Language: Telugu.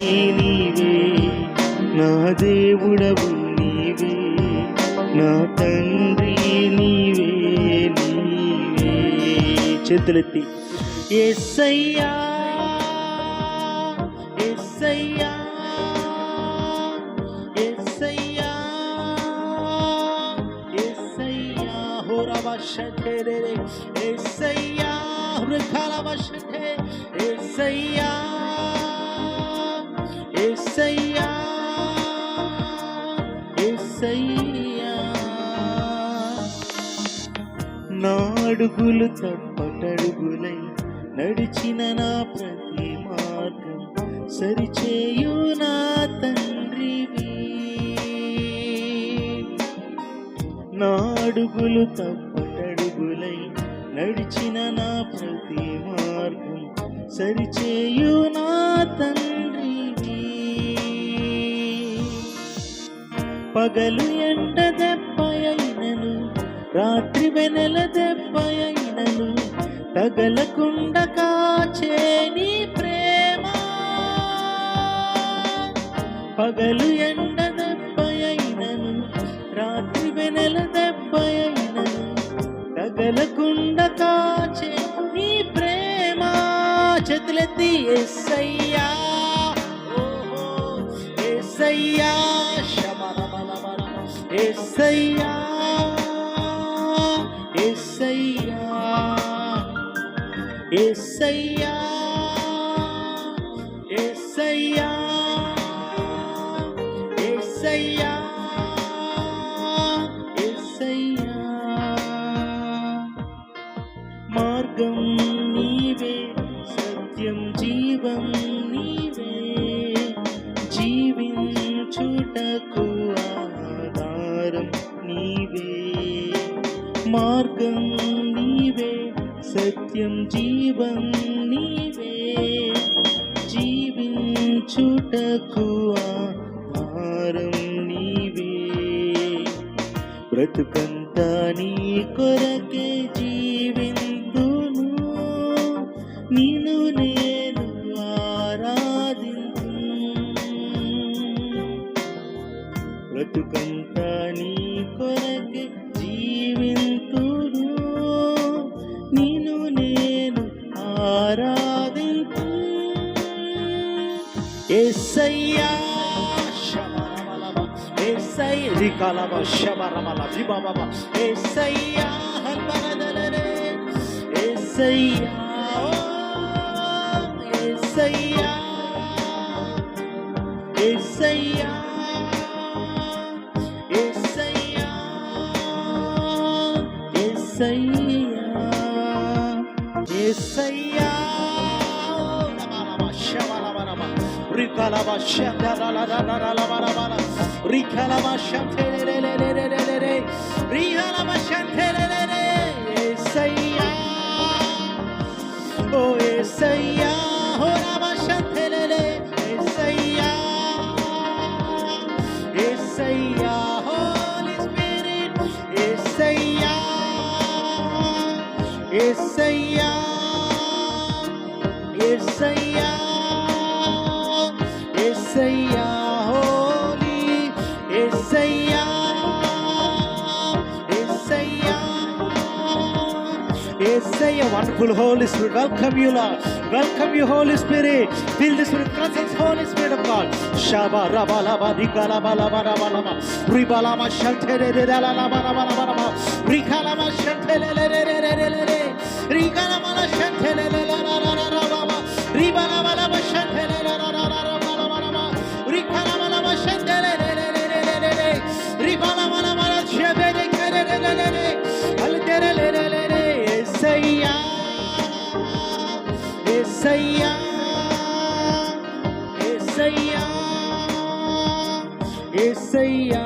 నీవే నా దేవుడవు నీవే. నా తండ్రి నీవే నీవే. చేతులెత్తి. ఎస్సయ్యా ఎస్సయ్యా ఎస్సయ్యా ఎస్సయ్యా హోరవశతే ఎస్సయ్యా హృఖలవశతే ఎస్సయ్యా నాడుగులు తప్పటడుగులై నడిచిన నా ప్రతి మార్గం సరిచేయు నా తండ్రివి నాడుగులు తప్పటడుగులై నడిచిన నా ప్రతి మార్గం సరిచేయు నా తండ్రివి పగలు ఎండ దెబ్బయైనను రాత్రి వెనెల దెబ్బయైనను తగలకుండ కాచే నీ ప్రేమ. పగలు ఎండ దెబ్బయైనను రాత్రి వెనెల దెబ్బయైనను తగలకుండ కాచే నీ ప్రేమ. చేతులెత్తి ఎస్సయ్యా ఓహో ఎస్సయ్యా శమనమనమన ఎస్సయ్యా ఎస్సయ్యా మార్గం నీవే సత్యం జీవం నీవే. జీవించుటకు ఆహారం నీవే. బ్రతుకంతా నీ కొరకే జీవింతును నిన్ను నేను ఆరాధింతు బ్రతుకంతా నీ కొరకే ఎస్సయ్యా శమరమలమ ఎస్సై రికలమ శమరమల విబబమ ఎస్సయ్యా హల్బరదలరే ఎస్సయ్యా ఓ, ఎస్సయ్యా ఎస్సయ్యా రికలమ శందరలరలరలరలరల రికలమ శంతెలెలెలెలెలెలెలె రికలమ శంతెలెలెలె ఎస్సయ్యా ఓ ఎస్సయ్యా హో రమ శంతెలెలె ఎస్సయ్యా ఎస్సయ్యా హోలీ స్పిరిట్ ఎస్సయ్యా ఎస్సయ్యా ఎస్సయ్యా ఎస్సయ్యా Isaiah, wonderful Holy Spirit. Welcome you, Lord. Welcome you, Holy Spirit. Fill this with presence, Holy Spirit of God. Shaba Raba Laba Rikalaba Laba Raba Lama Ribalama Shantere Laba Laba Laba Lama Rikalama Shantere ఎస్సయ్యా ఎస్సయ్యా ఎస్సయ్యా